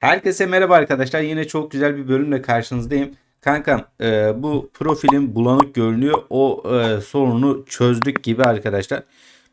Herkese merhaba arkadaşlar. Yine çok güzel bir bölümle karşınızdayım. Kankam e, bu profilin bulanık görünüyor. O e, sorunu çözdük gibi arkadaşlar.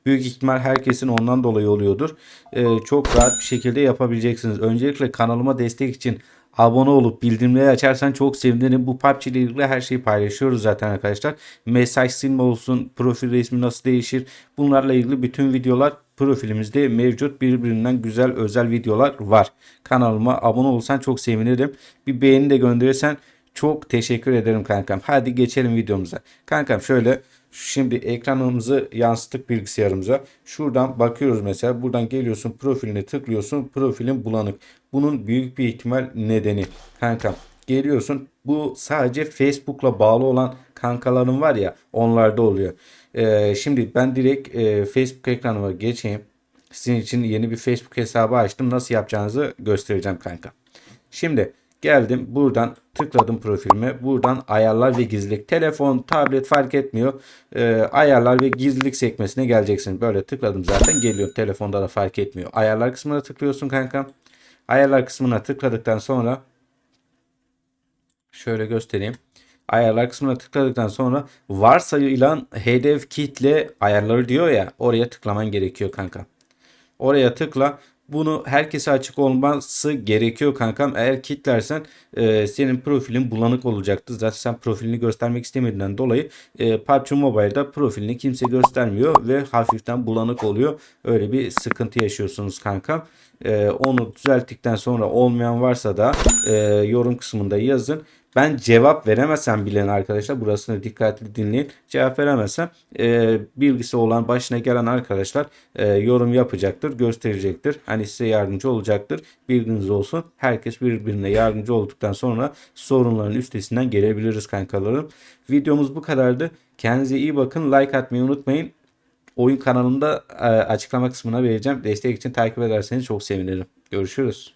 Büyük ihtimal herkesin ondan dolayı oluyordur. E, çok rahat bir şekilde yapabileceksiniz. Öncelikle kanalıma destek için abone olup bildirimleri açarsan çok sevinirim. Bu PUBG ile ilgili her şeyi paylaşıyoruz zaten arkadaşlar. Mesaj silme olsun, profil resmi nasıl değişir. Bunlarla ilgili bütün videolar profilimizde mevcut. Birbirinden güzel özel videolar var. Kanalıma abone olsan çok sevinirim. Bir beğeni de gönderirsen çok teşekkür ederim kankam. Hadi geçelim videomuza. Kankam şöyle şimdi ekranımızı yansıttık bilgisayarımıza. Şuradan bakıyoruz mesela. Buradan geliyorsun profiline tıklıyorsun. Profilin bulanık. Bunun büyük bir ihtimal nedeni kankam. Geliyorsun bu sadece Facebook'la bağlı olan kankaların var ya onlarda oluyor. Ee, şimdi ben direkt e, Facebook ekranıma geçeyim. Sizin için yeni bir Facebook hesabı açtım. Nasıl yapacağınızı göstereceğim kanka. Şimdi geldim buradan tıkladım profilime. Buradan ayarlar ve gizlilik. Telefon, tablet fark etmiyor. Ee, ayarlar ve gizlilik sekmesine geleceksin. Böyle tıkladım zaten geliyor. Telefonda da fark etmiyor. Ayarlar kısmına tıklıyorsun kanka. Ayarlar kısmına tıkladıktan sonra şöyle göstereyim. Ayarlar kısmına tıkladıktan sonra varsayılan hedef kitle ayarları diyor ya oraya tıklaman gerekiyor kanka. Oraya tıkla. Bunu herkese açık olması gerekiyor kankam. Eğer kitlersen e, senin profilin bulanık olacaktır. Zaten sen profilini göstermek istemediğinden dolayı e, PUBG Mobile'da profilini kimse göstermiyor ve hafiften bulanık oluyor. Öyle bir sıkıntı yaşıyorsunuz kankam. E, onu düzelttikten sonra olmayan varsa da e, yorum kısmında yazın. Ben cevap veremezsem bilen arkadaşlar burasını dikkatli dinleyin. Cevap veremezsem e, bilgisi olan başına gelen arkadaşlar e, yorum yapacaktır, gösterecektir. Hani size yardımcı olacaktır. Bilginiz olsun. Herkes birbirine yardımcı olduktan sonra sorunların üstesinden gelebiliriz kankalarım. Videomuz bu kadardı. Kendinize iyi bakın. Like atmayı unutmayın. Oyun kanalımda e, açıklama kısmına vereceğim. Destek için takip ederseniz çok sevinirim. Görüşürüz.